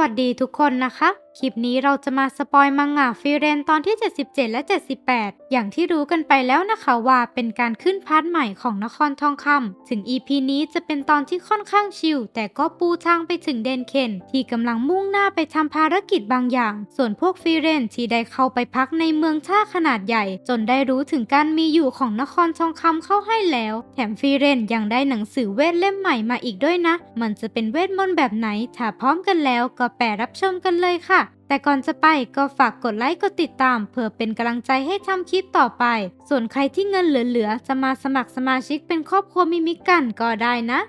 วัสดีทุกคนนะคะคลิปนี้เราจะมาสปอยมังงะฟิเรนตอนที่ 77 และ 78 อย่างที่รู้กันไปแล้วนะคะว่าเป็นการขึ้นพาร์ทใหม่ของนครทองคำถึง EP นี้จะเป็นตอนที่ค่อนข้างชิลแต่ก็ปูทางไปถึงเดนเคนที่กำลังมุ่งหน้าไปทำภารกิจบางอย่าง ส่วนพวกฟิเรนที่ได้เข้าไปพักในเมืองท่าขนาดใหญ่ จนได้รู้ถึงการมีอยู่ของนครทองคำเข้าให้แล้ว แถมฟิเรนยังได้หนังสือเวทเล่มใหม่มาอีกด้วยนะ มันจะเป็นเวทมนต์แบบไหนถ้าพร้อมกันแล้วก็แปรรับชมกันเลยค่ะ แต่ก่อนจะไปก็ฝากกดไลค์กดติดตาม เพื่อเป็นกำลังใจให้ทำคลิปต่อไป ส่วนใครที่เงินเหลือๆจะมาสมัครสมาชิกเป็นครอบครัวมิมิกันก็ได้นะ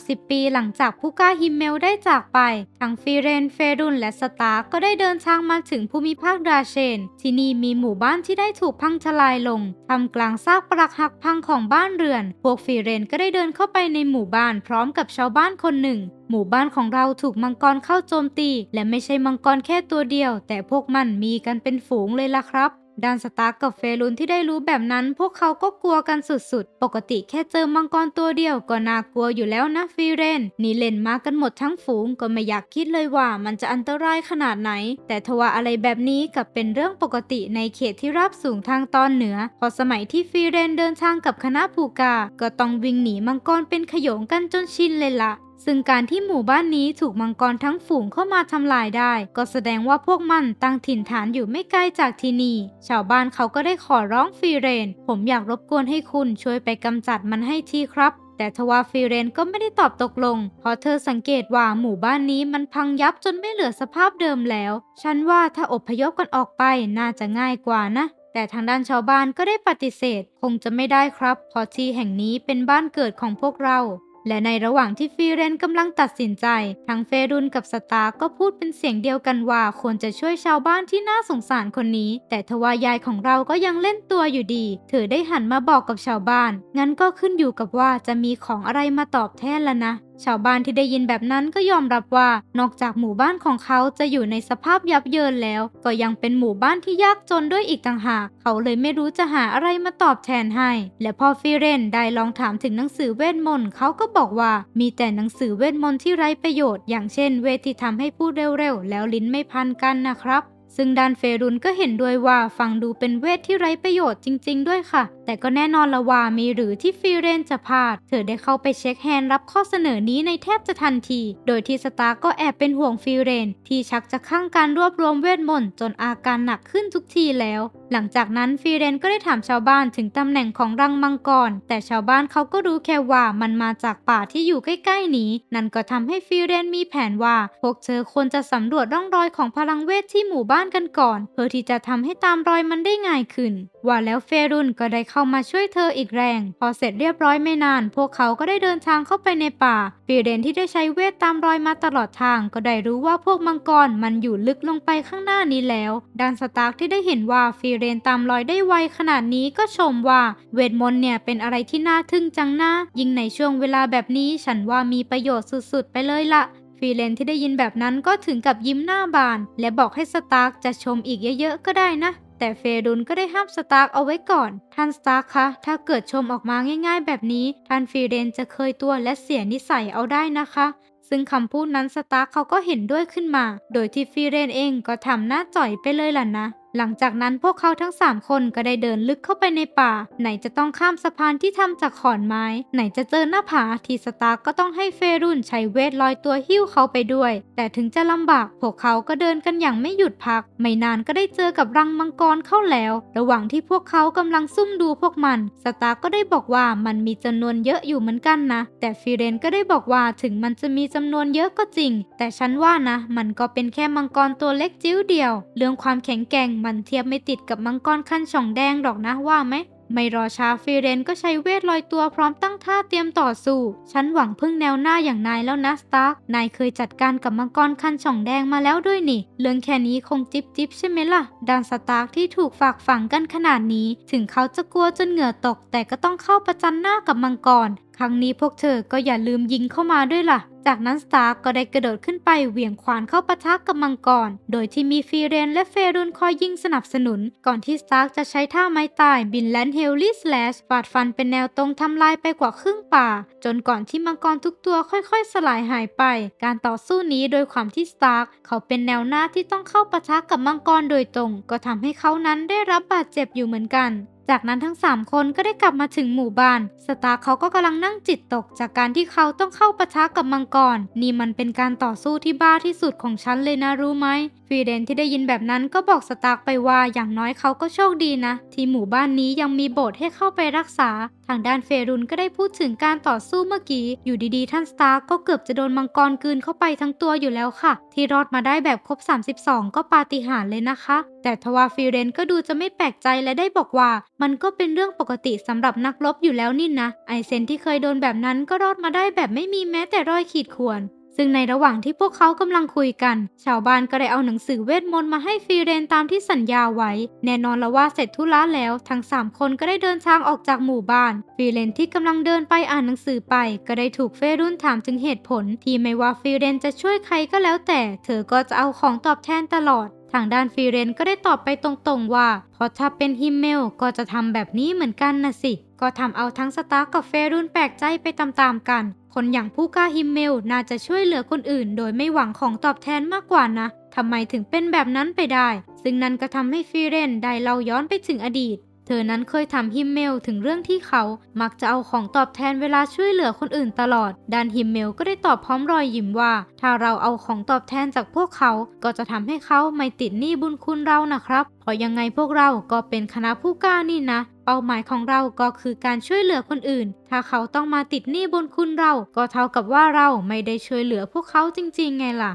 30 ปีหลังจากผู้กล้าฮิมเมลได้จากไป ทั้งฟิเรน เฟรุน และสตาร์ก็ได้เดินทางมาถึงภูมิภาคดราเชน ที่นี่มีหมู่บ้านที่ได้ถูกพังทลายลงทำกลางซากปรักหักพังของบ้านเรือน พวกฟิเรนก็ได้เดินเข้าไปในหมู่บ้านพร้อมกับชาวบ้านคนหนึ่ง หมู่บ้านของเราถูกมังกรเข้าโจมตี และไม่ใช่มังกรแค่ตัวเดียว แต่พวกมันมีกันเป็นฝูงเลยล่ะครับ ด้านสตาร์กกับเฟรุนที่ได้รู้แบบนั้น พวกเขาก็กลัวกันสุดๆ ปกติแค่เจอมังกรตัวเดียวก็น่ากลัวอยู่แล้วนะฟิเรน นี่เล่นมากันหมดทั้งฝูงก็ไม่อยากคิดเลยว่ามันจะอันตรายขนาดไหน แต่ทว่าอะไรแบบนี้กับเป็นเรื่องปกติในเขตที่ราบสูงทางตอนเหนือ พอสมัยที่ฟิเรนเดินทางกับคณะผูกา ก็ต้องวิ่งหนีมังกรเป็นขโยงกันจนชินเลยละ ซึ่งการที่หมู่บ้านนี้ถูกมังกรทั้งฝูงเข้ามาทำลายได้ ก็แสดงว่าพวกมันตั้งถิ่นฐานอยู่ไม่ไกลจากที่นี่ ชาวบ้านเขาก็ได้ขอร้องฟีเรน ผมอยากรบกวนให้คุณช่วยไปกำจัดมันให้ทีครับ แต่ทว่าฟีเรนก็ไม่ได้ตอบตกลง เพราะเธอสังเกตว่าหมู่บ้านนี้มันพังยับจนไม่เหลือสภาพเดิมแล้ว ฉันว่าถ้าอพยพกันออกไปน่าจะง่ายกว่านะแต่ทางด้านชาวบ้านก็ได้ปฏิเสธ คงจะไม่ได้ครับเพราะที่แห่งนี้เป็นบ้านเกิดของพวกเรา และในระหว่างที่ฟีเรนกำลังตัดสินใจ ทั้งเฟรุนกับสตาร์ก็พูดเป็นเสียงเดียวกันว่าควรจะช่วยชาวบ้านที่น่าสงสารคนนี้ แต่ทว่ายายของเราก็ยังเล่นตัวอยู่ดี เธอได้หันมาบอกกับชาวบ้าน งั้นก็ขึ้นอยู่กับว่าจะมีของอะไรมาตอบแทนละนะ ชาวบ้านที่ได้ยินแบบนั้นก็ยอมรับว่า นอกจากหมู่บ้านของเขาจะอยู่ในสภาพยับเยินแล้ว ก็ยังเป็นหมู่บ้านที่ยากจนด้วยอีกต่างหาก เขาเลยไม่รู้จะหาอะไรมาตอบแทนให้ และพอฟิเรนได้ลองถามถึงหนังสือเวทมนต์เขาก็บอกว่า มีแต่หนังสือเวทมนต์ที่ไร้ประโยชน์ อย่างเช่น เวทที่ทำให้พูดเร็วๆแล้วลิ้นไม่พันกันนะครับ ซึ่งดานเฟรุนก็เห็นด้วยว่าฟังดูเป็นเวทที่ไร้ประโยชน์จริง ๆ ด้วยค่ะ แต่ก็แน่นอนละว่ามีหรือที่ฟิเรนจะพลาด เธอได้เข้าไปเช็คแฮนด์รับข้อเสนอนี้ในแทบจะทันที โดยที่สตาร์ก็แอบเป็นห่วงฟิเรน ที่ชักจะข้างการรวบรวมเวทมนต์จนอาการหนักขึ้นทุกทีแล้ว หลังจากนั้นฟิเรนก็ได้ถามชาวบ้านถึงตำแหน่งของรังมังกร แต่ชาวบ้านเขาก็รู้แค่ว่ามันมาจากป่าที่อยู่ใกล้ๆนี้ นั่นก็ทำให้ฟิเรนมีแผนว่าพวกเธอควรจะสำรวจร่องรอยของพลังเวทที่หมู่บ้านกันก่อน เพื่อที่จะทำให้ตามรอยมันได้ง่ายขึ้น ว่าแล้วเฟรุนก็ได้เข้ามาช่วยเธออีกแรง พอเสร็จเรียบร้อยไม่นาน พวกเขาก็ได้เดินทางเข้าไปในป่าฟิเรนที่ได้ใช้เวทตามรอยมาตลอดทาง ก็ได้รู้ว่าพวกมังกรมันอยู่ลึกลงไปข้างหน้านี้แล้วด้านสตาร์กที่ได้เห็นว่าฟิเรนตามรอยได้ไวขนาดนี้ก็ชมว่าเวทมนต์เนี่ยเป็นอะไรที่น่าทึ่งจังนะยิ่งในช่วงเวลาแบบนี้ฉันว่ามีประโยชน์สุดๆ ไปเลยละ ฟีเลนที่ได้ยินแบบนั้นก็ถึงกับยิ้มหน้าบาน และบอกให้สตาร์กจะชมอีกเยอะๆก็ได้นะ แต่เฟรุนก็ได้ห้ามสตาร์กเอาไว้ก่อน ท่านสตาร์กคะ ถ้าเกิดชมออกมาง่ายๆ แบบนี้ ท่านฟีเรนจะเคยตัวและเสียนิสัยเอาได้นะคะซึ่งคำพูดนั้นสตาร์กเขาก็เห็นด้วยขึ้นมา โดยที่ฟีเรนเองก็ทำหน้าจ่อยไปเลยล่ะนะ หลังจากนั้นพวกเขาทั้ง 3 คนก็ได้เดินลึกเข้าไปในป่า ไหนจะต้องข้ามสะพานที่ทำจากขอนไม้ ไหนจะเจอหน้าผาที่สตาร์ก็ต้องให้เฟรุนใช้เวทลอยตัวหิ้วเขาไปด้วย แต่ถึงจะลำบาก พวกเขาก็เดินกันอย่างไม่หยุดพัก ไม่นานก็ได้เจอกับรังมังกรเข้าแล้ว ระหว่างที่พวกเขากำลังซุ่มดูพวกมัน สตาร์กก็ได้บอกว่ามันมีจำนวนเยอะอยู่เหมือนกันนะ แต่ฟิเรนก็ได้บอกว่าถึงมันจะมีจำนวนเยอะก็จริง แต่ฉันว่านะ มันก็เป็นแค่มังกรตัวเล็กจิ้วเดียว เรื่องความแข็งแกร่งมันเทียบไม่ติดกับมังกรคันช่องแดงหรอกนะว่าไหมไม่รอช้าฟิเรนก็ใช้เวทลอยตัวพร้อมตั้งท่าเตรียมต่อสู้ ฉันหวังพึ่งแนวหน้าอย่างนายแล้วนะสตาร์ก นายเคยจัดการกับมังกรคันช่องแดงมาแล้วด้วยนี่ เรื่องแค่นี้คงจิบจิบใช่ไหมล่ะดานสตาร์กที่ถูกฝากฝังกันขนาดนี้ ถึงเขาจะกลัวจนเหงื่อตก แต่ก็ต้องเข้าประจันหน้ากับมังกร ครั้งนี้พวกเธอก็อย่าลืมยิงเข้ามาด้วยล่ะ จากนั้นสตาร์กก็ได้กระโดดขึ้นไปเหวี่ยงขวานเข้าปะทะกับมังกร โดยที่มีฟีเรนและเฟรุนคอยยิงสนับสนุน ก่อนที่สตาร์กจะใช้ท่าไม้ตายบินแลนเฮลลี่สแลชฟาดฟันเป็นแนวตรงทำลายไปกว่าครึ่งป่า จนก่อนที่มังกรทุกตัวค่อยๆ สลายหายไป การต่อสู้นี้โดยความที่สตาร์กเขาเป็นแนวหน้าที่ต้องเข้าปะทะกับมังกรโดยตรง ก็ทำให้เขานั้นได้รับบาดเจ็บอยู่เหมือนกัน จากนั้นทั้ง 3 คนก็ได้กลับมาถึงหมู่บ้าน สตาร์เขาก็กำลังนั่งจิตตกจากการที่เขาต้องเข้าปะทะกับมังกร นี่มันเป็นการต่อสู้ที่บ้าที่สุดของฉันเลยนะรู้ไหมฟรีเดนที่ได้ยินแบบนั้นก็บอกสตาร์กไปว่าอย่างน้อยเขาก็โชคดีนะ ที่หมู่บ้านนี้ยังมีโบสถ์ให้เข้าไปรักษา ทางด้านเฟรุนก็ได้พูดถึงการต่อสู้เมื่อกี้ อยู่ดีๆ ท่านสตาร์กก็เกือบจะโดนมังกรกืนเข้าไปทั้งตัวอยู่แล้วค่ะ ที่รอดมาได้แบบครบ 32 ก็ปาฏิหาริย์เลยนะคะ แต่ทว่าฟิเรนก็ดูจะไม่แปลกใจและได้บอกว่ามันก็เป็นเรื่องปกติสำหรับนักรบอยู่แล้วนี่นะ ไอเซนที่เคยโดนแบบนั้นก็รอดมาได้แบบไม่มีแม้แต่รอยขีดข่วน ซึ่งในระหว่างที่พวกเขากำลังคุยกัน ชาวบ้านก็ได้เอาหนังสือเวทมนต์มาให้ฟีเรนตามที่สัญญาไว้ แน่นอนแล้วว่าเสร็จธุระแล้ว ทั้ง3คนก็ได้เดินทางออกจากหมู่บ้าน ฟีเรนที่กำลังเดินไปอ่านหนังสือไป ก็ได้ถูกเฟรุนถามถึงเหตุผล ที่ไม่ว่าฟีเรนจะช่วยใครก็แล้วแต่ เธอก็จะเอาของตอบแทนตลอด ทางด้านฟีเรนก็ได้ตอบไปตรงๆว่าเพราะถ้าเป็นฮิมเมลก็จะทำแบบนี้เหมือนกันนะสิ ก็ทำเอาทั้งสตาร์กับเฟรุนแปลกใจไปตามๆกัน คนอย่างผู้กล้าฮิมเมลน่าจะช่วยเหลือคนอื่น โดยไม่หวังของตอบแทนมากกว่านะทำไมถึงเป็นแบบนั้นไปได้ ซึ่งนั่นก็ทำให้ฟีเรนได้เล่าย้อนไปถึงอดีต เธอนั้นเคยถามฮิมเมลถึงเรื่องที่เขามักจะเอาของตอบแทนเวลาช่วยเหลือคนอื่นตลอด ด้านฮิมเมลก็ได้ตอบพร้อมรอยยิ้มว่า ถ้าเราเอาของตอบแทนจากพวกเขา ก็จะทำให้เขาไม่ติดหนี้บุญคุณเรานะครับเพราะยังไงพวกเราก็เป็นคณะผู้กล้านี่นะเป้าหมายของเราก็คือการช่วยเหลือคนอื่น ถ้าเขาต้องมาติดหนี้บุญคุณเรา ก็เท่ากับว่าเราไม่ได้ช่วยเหลือพวกเขาจริง ๆ ไงล่ะ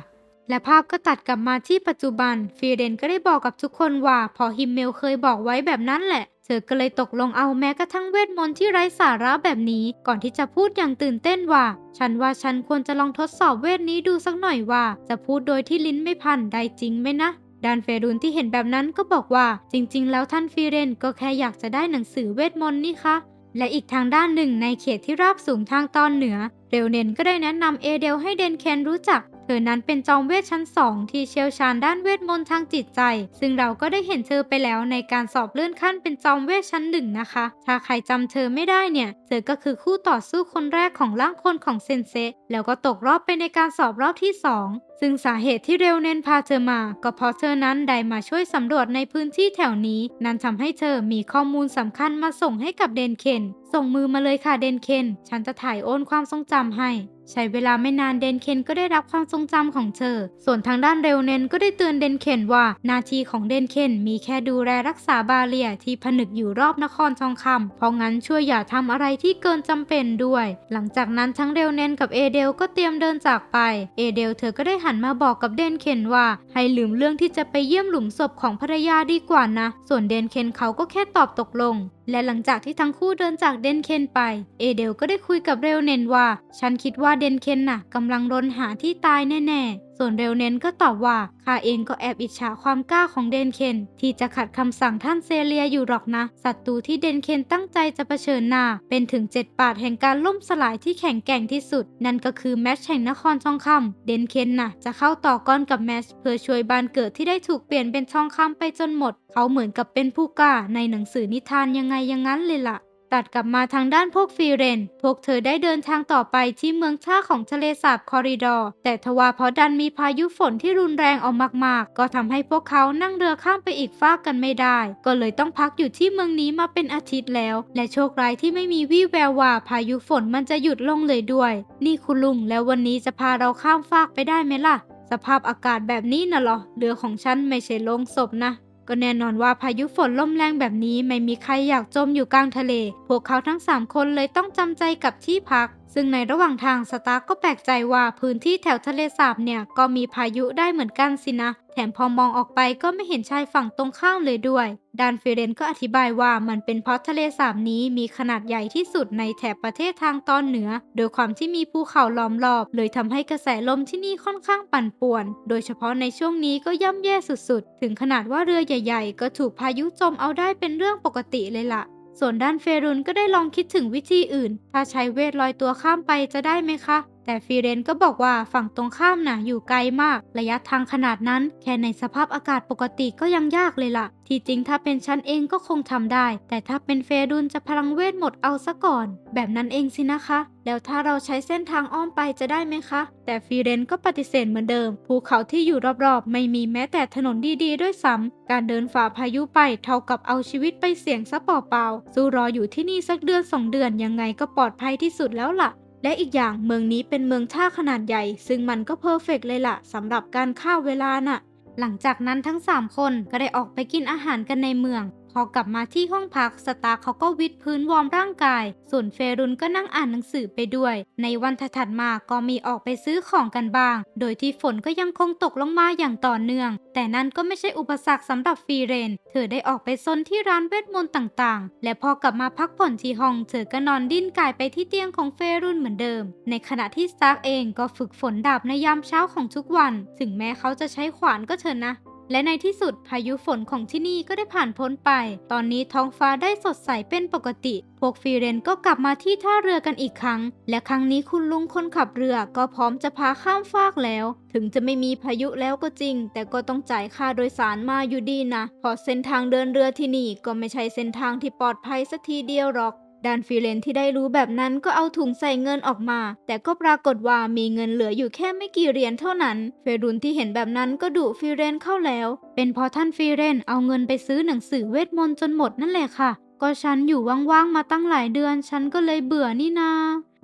และภาพก็ตัดกลับมาที่ปัจจุบัน ฟีเรนก็ได้บอกกับทุกคนว่า พอฮิมเมลเคยบอกไว้แบบนั้นแหละ เธอก็เลยตกลงเอาแม้กระทั่งเวทมนต์ที่ไร้สาระแบบนี้ก่อนที่จะพูดอย่างตื่นเต้นว่า ฉันว่าฉันควรจะลองทดสอบเวทนี้ดูสักหน่อยว่า จะพูดโดยที่ลิ้นไม่พันได้จริงไหมนะดานเฟรุนที่เห็นแบบนั้นก็บอกว่า จริง ๆ แล้วท่านฟีเรนก็แค่อยากจะได้หนังสือเวทมนต์นี่คะและอีกทางด้านหนึ่งในเขตที่ราบสูงทางตอนเหนือ เรวเนนก็ได้แนะนำเอเดลให้เดนเคนรู้จัก เธอนั้นเป็นจอมเวทชั้นสองที่เชี่ยวชาญด้านเวทมนต์ทางจิตใจ ซึ่งเราก็ได้เห็นเธอไปแล้วในการสอบเลื่อนขั้นเป็นจอมเวทชั้นหนึ่งนะคะ ถ้าใครจำเธอไม่ได้เนี่ย เธอก็คือคู่ต่อสู้คนแรกของร่างคนของเซนเซแล้วก็ตกรอบไปในการสอบรอบที่สอง ซึ่งสาเหตุที่เรวเนนพาเธอมา ก็เพราะเธอนั้นได้มาช่วยสำรวจในพื้นที่แถวนี้ นั่นทำให้เธอมีข้อมูลสำคัญมาส่งให้กับเดนเคน ส่งมือมาเลยค่ะเดนเคน ฉันจะถ่ายโอนความทรงจำให้ ใช้เวลาไม่นานเดนเคนก็ได้รับความทรงจำของเธอ ส่วนทางด้านเรวเนนก็ได้เตือนเดนเคนว่าหนาทีของเดนเคนมีแค่ดูแลรักษาบาเลียที่ผนึกอยู่รอบนครทองคำเพราะงั้นช่วยอย่าทำอะไรที่เกินจำเป็นด้วย หลังจากนั้นทั้งเรวเนนกับเอเดลก็เตรียมเดินจากไป เอเดลเธอก็ได้หันมาบอกกับเดนเคนว่า ให้ลืมเรื่องที่จะไปเยี่ยมหลุมศพของภรรยาดีกว่านะ ส่วนเดนเคนเขาก็แค่ตอบตกลงและหลังจากที่ทั้งคู่เดินจากเดนเคนไป เอเดลก็ได้คุยกับเรวเนนว่า ฉันคิดว่าเดนเคนน่ะกำลังรนหาที่ตายแน่ ๆ ส่วนเรวเนนก็ตอบว่าข้าเองก็แอบอิจฉาความกล้าของเดนเคนที่จะขัดคำสั่งท่านเซเลียอยู่หรอกนะศัตรูที่เดนเคนตั้งใจจะเผชิญหน้า เป็นถึงเจ็ดปาดแห่งการล่มสลายที่แข็งแกร่งที่สุด นั่นก็คือแมชแห่งนครทองคำเดนเคนน่ะ จะเข้าต่อกรกับแมชเพื่อช่วยบานเกิดที่ได้ถูกเปลี่ยนเป็นทองคำไปจนหมด เขาเหมือนกับเป็นผู้กล้าในหนังสือนิทานยังไงอย่างนั้นเลยล่ะ ตัดกลับมาทางด้านพวกฟีเรน พวกเธอได้เดินทางต่อไปที่เมืองท่าของทะเลสาบคอริดอร์ แต่ทว่าเพราะดันมีพายุฝนที่รุนแรงออกมากๆ ก็ทำให้พวกเขานั่งเรือข้ามไปอีกฟากกันไม่ได้ ก็เลยต้องพักอยู่ที่เมืองนี้มาเป็นอาทิตย์แล้ว และโชคร้ายที่ไม่มีวี่แววว่าพายุฝนมันจะหยุดลงเลยด้วย นี่คุณลุงแล้ววันนี้จะพาเราข้ามฟากไปได้ไหมล่ะ สภาพอากาศแบบนี้น่ะเหรอเรือของฉันไม่ใช่ลงศพนะ ก็แน่นอนว่าพายุฝนลมแรงแบบนี้ไม่มีใครอยากจมอยู่กลางทะเล พวกเขาทั้ง3คนเลยต้องจำใจกับที่พักซึ่งในระหว่างทางสตาร์ก็แปลกใจว่าพื้นที่แถวทะเลสาบเนี่ยก็มีพายุได้เหมือนกันสินะ แถมพอมองออกไปก็ไม่เห็นชายฝั่งตรงข้ามเลยด้วย ดานฟิเรนก็อธิบายว่ามันเป็นเพราะทะเลสาบนี้มีขนาดใหญ่ที่สุดในแถบประเทศทางตอนเหนือ โดยความที่มีภูเขาล้อมรอบ เลยทำให้กระแสลมที่นี่ค่อนข้างปั่นป่วน โดยเฉพาะในช่วงนี้ก็ย่ำแย่สุดๆ ถึงขนาดว่าเรือใหญ่ ๆ ก็ถูกพายุจมเอาได้เป็นเรื่องปกติเลยล่ะ ส่วนด้านเฟรุนก็ได้ลองคิดถึงวิธีอื่น ถ้าใช้เวทลอยตัวข้ามไปจะได้ไหมคะ แต่ฟีเรนก็บอกว่าฝั่งตรงข้ามน่ะอยู่ไกลมาก ระยะทางขนาดนั้น แค่ในสภาพอากาศปกติก็ยังยากเลยล่ะ ที่จริงถ้าเป็นฉันเองก็คงทำได้ แต่ถ้าเป็นเฟรุนจะพลังเวทหมดเอาซะก่อน แบบนั้นเองสินะคะ แล้วถ้าเราใช้เส้นทางอ้อมไปจะได้ไหมคะ แต่ฟีเรนก็ปฏิเสธเหมือนเดิม ภูเขาที่อยู่รอบๆ ไม่มีแม้แต่ถนนดีๆ ด้วยซ้ำการเดินฝ่าพายุไปเท่ากับเอาชีวิตไปเสี่ยงซะเปล่าๆสู้รออยู่ที่นี่สักเดือนสองเดือนยังไงก็ปลอดภัยที่สุดแล้วล่ะ และอีกอย่างเมืองนี้เป็นเมืองท่าขนาดใหญ่ ซึ่งมันก็เพอร์เฟกต์เลยล่ะสำหรับการฆ่าเวลาน่ะ หลังจากนั้นทั้ง 3 คนก็ได้ออกไปกินอาหารกันในเมือง พอกลับมาที่ห้องพักสตาร์เขาก็วิดพื้นวอร์มร่างกาย ส่วนเฟรุนก็นั่งอ่านหนังสือไปด้วย ในวันถัดมาก็มีออกไปซื้อของกันบ้าง โดยที่ฝนก็ยังคงตกลงมาอย่างต่อเนื่อง แต่นั่นก็ไม่ใช่อุปสรรคสำหรับฟีเรน เธอได้ออกไปซนที่ร้านเวทมนต์ต่างๆ และพอกลับมาพักผ่อนที่ห้องเธอก็นอนดิ้นกายไปที่เตียงของเฟรุนเหมือนเดิม ในขณะที่สตาร์เองก็ฝึกฝนดาบในยามเช้าของทุกวัน ถึงแม้เขาจะใช้ขวานก็เถอะนะ และในที่สุดพายุฝนของที่นี่ก็ได้ผ่านพ้นไป ตอนนี้ท้องฟ้าได้สดใสเป็นปกติ พวกฟีเรนก็กลับมาที่ท่าเรือกันอีกครั้ง และครั้งนี้คุณลุงคนขับเรือก็พร้อมจะพาข้ามฟากแล้ว ถึงจะไม่มีพายุแล้วก็จริง แต่ก็ต้องจ่ายค่าโดยสารมาอยู่ดีนะเพราะเส้นทางเดินเรือที่นี่ก็ไม่ใช่เส้นทางที่ปลอดภัยสักทีเดียวหรอก ด้านฟิเรนที่ได้รู้แบบนั้นก็เอาถุงใส่เงินออกมา แต่ก็ปรากฏว่ามีเงินเหลืออยู่แค่ไม่กี่เหรียญเท่านั้น เฟรุนที่เห็นแบบนั้นก็ดุฟิเรนเข้าแล้ว เป็นเพราะท่านฟิเรนเอาเงินไปซื้อหนังสือเวทมนต์จนหมดนั่นแหละค่ะ ก็ฉันอยู่ว่างๆมาตั้งหลายเดือน ฉันก็เลยเบื่อนี่นา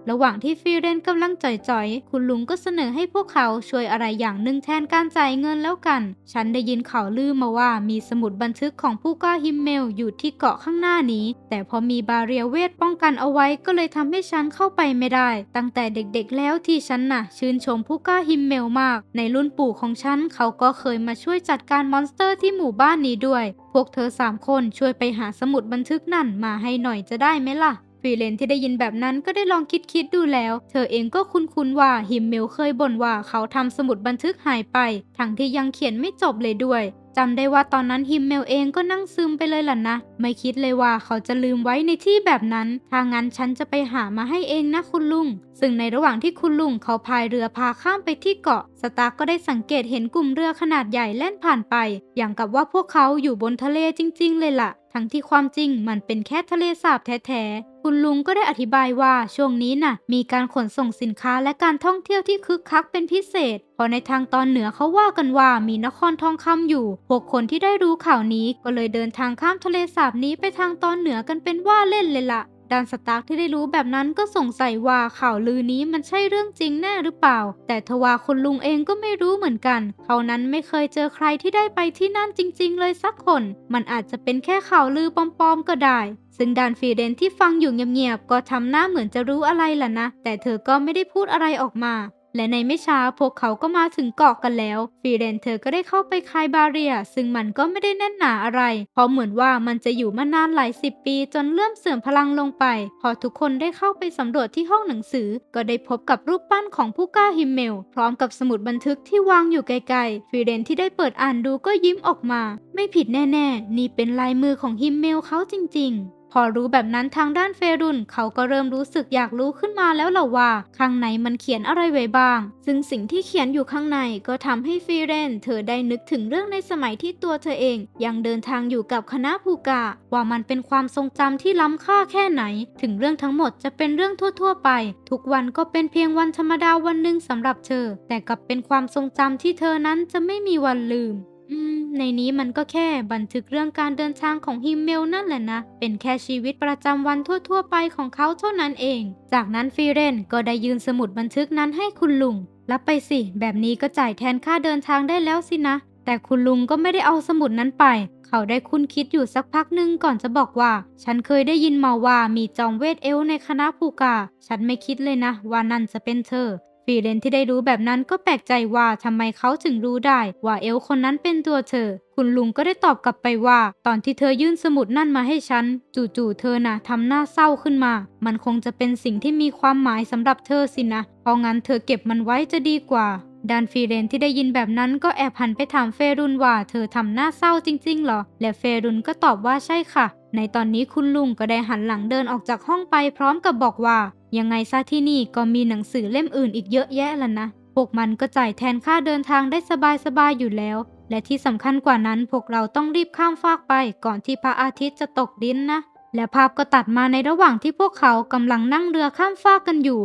ระหว่างที่ฟีเรนกำลังจ่อยๆ คุณลุงก็เสนอให้พวกเขาช่วยอะไรอย่างหนึ่งแทนการจ่ายเงินแล้วกัน ฉันได้ยินข่าวลือมาว่ามีสมุดบันทึกของผู้กล้าฮิมเมลอยู่ที่เกาะข้างหน้านี้ แต่พอมีบาเรียเวทป้องกันเอาไว้ก็เลยทำให้ฉันเข้าไปไม่ได้ ตั้งแต่เด็กๆแล้วที่ฉันน่ะ ชื่นชมผู้กล้าฮิมเมลมาก ในรุ่นปู่ของฉันเขาก็เคยมาช่วยจัดการมอนสเตอร์ที่หมู่บ้านนี้ด้วย พวกเธอสามคนช่วยไปหาสมุดบันทึกนั่นมาให้หน่อยจะได้ไหมล่ะ ฟรีเลนที่ได้ยินแบบนั้นก็ได้ลองคิดคิดดูแล้ว เธอเองก็คุ้นๆว่าฮิมเมลเคยบ่นว่าเขาทำสมุดบันทึกหายไป ทั้งที่ยังเขียนไม่จบเลยด้วยจำได้ว่าตอนนั้นฮิมเมลเองก็นั่งซึมไปเลยล่ะนะ ไม่คิดเลยว่าเขาจะลืมไว้ในที่แบบนั้น ถ้างั้นฉันจะไปหามาให้เองนะคุณลุง ซึ่งในระหว่างที่คุณลุงเขาพายเรือพาข้ามไปที่เกาะ สตาร์ก็ได้สังเกตเห็นกลุ่มเรือขนาดใหญ่แล่นผ่านไป อย่างกับว่าพวกเขาอยู่บนทะเลจริง ๆ เลยล่ะ ทั้งที่ความจริงมันเป็นแค่ทะเลสาบแท้ๆ คุณลุงก็ได้อธิบายว่าช่วงนี้น่ะ มีการขนส่งสินค้าและการท่องเที่ยวที่คึกคักเป็นพิเศษเพราะในทางตอนเหนือเขาว่ากันว่ามีนครทองคำอยู่ พวกคนที่ได้รู้ข่าวนี้ก็เลยเดินทางข้ามทะเลสาบนี้ไปทางตอนเหนือกันเป็นว่าเล่นเลยล่ะ ดานสตาร์กที่ได้รู้แบบนั้นก็สงสัยว่าข่าวลือนี้มันใช่เรื่องจริงแน่หรือเปล่า แต่ทว่าคุณลุงเองก็ไม่รู้เหมือนกันเขานั้นไม่เคยเจอใครที่ได้ไปที่นั่นจริง ๆ เลยสักคน มันอาจจะเป็นแค่ข่าวลือปลอมๆก็ได้ซึ่งดานฟีเดนที่ฟังอยู่เงียบๆก็ทำหน้าเหมือนจะรู้อะไรล่ะนะ แต่เธอก็ไม่ได้พูดอะไรออกมา และในไม่ช้าพวกเขาก็มาถึงเกาะกันแล้วฟีเรนเธอก็ได้เข้าไปคายบาเรีย ซึ่งมันก็ไม่ได้แน่นหนาอะไร เพราะเหมือนว่ามันจะอยู่มานานหลายสิบปี จนเริ่มเสื่อมพลังลงไป พอทุกคนได้เข้าไปสำรวจที่ห้องหนังสือ ก็ได้พบกับรูปปั้นของผู้กล้าฮิมเมล พร้อมกับสมุดบันทึกที่วางอยู่ไกลๆฟีเรนที่ได้เปิดอ่านดูก็ยิ้มออกมา ไม่ผิดแน่ๆ นี่เป็นลายมือของฮิมเมลเขาจริง ๆ พอรู้แบบนั้นทางด้านเฟรุนเขาก็เริ่มรู้สึกอยากรู้ขึ้นมาแล้วล่ะว่า ข้างในมันเขียนอะไรไว้บ้าง ซึ่งสิ่งที่เขียนอยู่ข้างในก็ทำให้ฟีเรน เธอได้นึกถึงเรื่องในสมัยที่ตัวเธอเอง ยังเดินทางอยู่กับคณะภูกาว่ามันเป็นความทรงจำที่ล้ำค่าแค่ไหน ถึงเรื่องทั้งหมดจะเป็นเรื่องทั่ว ๆ ไป ทุกวันก็เป็นเพียงวันธรรมดาวันหนึ่งสำหรับเธอ แต่กลับเป็นความทรงจำที่เธอนั้นจะไม่มีวันลืม อืม ในนี้มันก็แค่บันทึกเรื่องการเดินทางของฮิมเมลนั่นแหละนะ เป็นแค่ชีวิตประจำวันทั่วๆ ไปของเขาเท่านั้นเอง จากนั้นฟีเรนก็ได้ยืนสมุดบันทึกนั้นให้คุณลุง รับไปสิ แบบนี้ก็จ่ายแทนค่าเดินทางได้แล้วสินะ แต่คุณลุงก็ไม่ได้เอาสมุดนั้นไป เขาได้คุ้นคิดอยู่สักพักหนึ่งก่อนจะบอกว่า ฉันเคยได้ยินมาว่ามีจอมเวทเอลในคณะภูกา ฉันไม่คิดเลยนะว่านั่นจะเป็นเธอ ฟีเรนที่ได้รู้แบบนั้นก็แปลกใจว่าทำไมเขาถึงรู้ได้ว่าเอลคนนั้นเป็นตัวเธอ คุณลุงก็ได้ตอบกลับไปว่า ตอนที่เธอยื่นสมุดนั่นมาให้ฉัน จู่ๆเธอน่ะทำหน้าเศร้าขึ้นมา มันคงจะเป็นสิ่งที่มีความหมายสำหรับเธอสินะเพราะงั้นเธอเก็บมันไว้จะดีกว่าดานฟีเรนที่ได้ยินแบบนั้นก็แอบหันไปถามเฟรุนว่า เธอทำหน้าเศร้าจริงๆหรอ และเฟรุนก็ตอบว่าใช่ค่ะ ในตอนนี้คุณลุงก็ได้หันหลังเดินออกจากห้องไปพร้อมกับบอกว่า ยังไงซะที่นี่ก็มีหนังสือเล่มอื่นอีกเยอะแยะละนะ พวกมันก็จ่ายแทนค่าเดินทางได้สบายๆอยู่แล้ว และที่สำคัญกว่านั้นพวกเราต้องรีบข้ามฟากไปก่อนที่พระอาทิตย์จะตกดินนะ และภาพก็ตัดมาในระหว่างที่พวกเขากำลังนั่งเรือข้ามฟากกันอยู่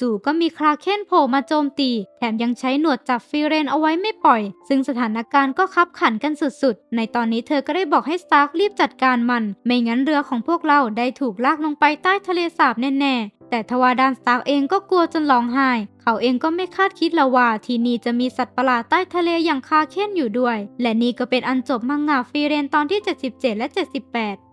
จู่ๆก็มีคราเคนโผล่มาโจมตี แถมยังใช้หนวดจับฟิเรนเอาไว้ไม่ปล่อย ซึ่งสถานการณ์ก็คับขันกันสุดๆ ในตอนนี้เธอก็ได้บอกให้สตาร์ครีบจัดการมัน ไม่งั้นเรือของพวกเราได้ถูกลากลงไปใต้ทะเลสาบแน่ๆ แต่ทว่าดานสตาร์เองก็กลัวจนร้องไห้ เขาเองก็ไม่คาดคิดละว่า ที่นี่จะมีสัตว์ประหลาดใต้ทะเลอย่างคาเคนอยู่ด้วย และนี่ก็เป็นอันจบมังงะฟีเรนตอนที่ 77 และ 78